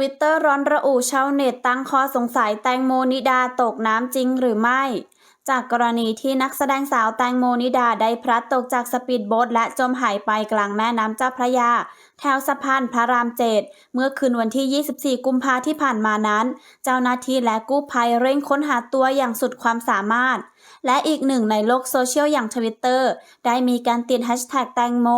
วิตเตอร์ร้อนระอุชาวเน็ตตั้งข้อสงสัยแตงโมนิดาตกน้ำจริงหรือไม่ จากกรณีที่นักแสดงสาวแตงโมนิดาได้พลัดตกจากสปีดโบ๊ทและจมหายไปกลางแม่น้ำเจ้าพระยา แถวสะพานพระรามเจ็ดเมื่อคืนวันที่ 24 กุมภาที่ผ่านมานั้น เจ้าหน้าที่และกู้ภัยเร่งค้นหาตัวอย่างสุดความสามารถ และอีกหนึ่งในโลกโซเชียลอย่างทวิตเตอร์ได้มีการติดแฮชแท็กแตงโม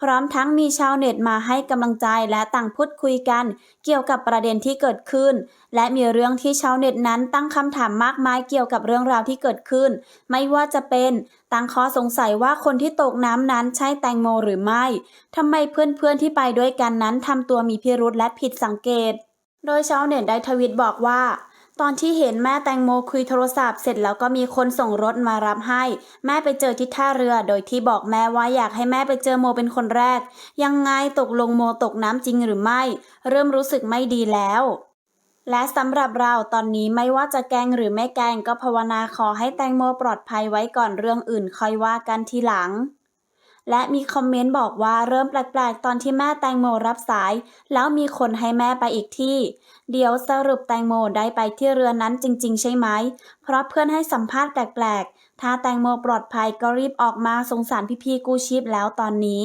พร้อมทั้งมีชาวเน็ตมาให้กำลังใจและต่างพูดคุยกัน เกี่ยวกับประเด็นที่เกิดขึ้น และมีเรื่องที่ชาวเน็ตนั้นตั้งคำถามมากมายเกี่ยวกับเรื่องราวที่เกิดขึ้น ไม่ว่าจะเป็นตั้งข้อสงสัยว่าคนที่ตกน้ำนั้นใช่แตงโมหรือไม่ทำไมเพื่อนๆที่ไปด้วยกันนั้นทำตัวมีพิรุธและผิดสังเกต โดยชาวเน็ตได้ทวิตบอกว่าตอนที่เห็นแม่แตงโมคุยโทรศัพท์เสร็จแล้วก็มีคนส่งรถมารับให้ แม่ไปเจอที่ท่าเรือ โดยที่บอกแม่ว่าอยากให้แม่ไปเจอโมเป็นคนแรก ยังไงตกลงโมตกน้ำจริงหรือไม่ เริ่มรู้สึกไม่ดีแล้ว และสำหรับเราตอนนี้ไม่ว่าจะแกล้งหรือไม่แกล้งก็ภาวนาขอให้แตงโมปลอดภัยไว้ก่อนเรื่องอื่นค่อยว่ากันทีหลัง และมีคอมเมนต์บอกว่าเริ่มแปลกๆ ตอนที่แม่แตงโมรับสาย แล้วมีคนให้แม่ไปอีกที่ เดี๋ยวสรุปแตงโมได้ไปที่เรือนั้นจริง ๆ ใช่ไหม เพราะเพื่อนให้สัมภาษณ์แปลกๆ ถ้าแตงโมปลอดภัยก็รีบออกมาสงสารพี่ๆกู้ชีพแล้วตอนนี้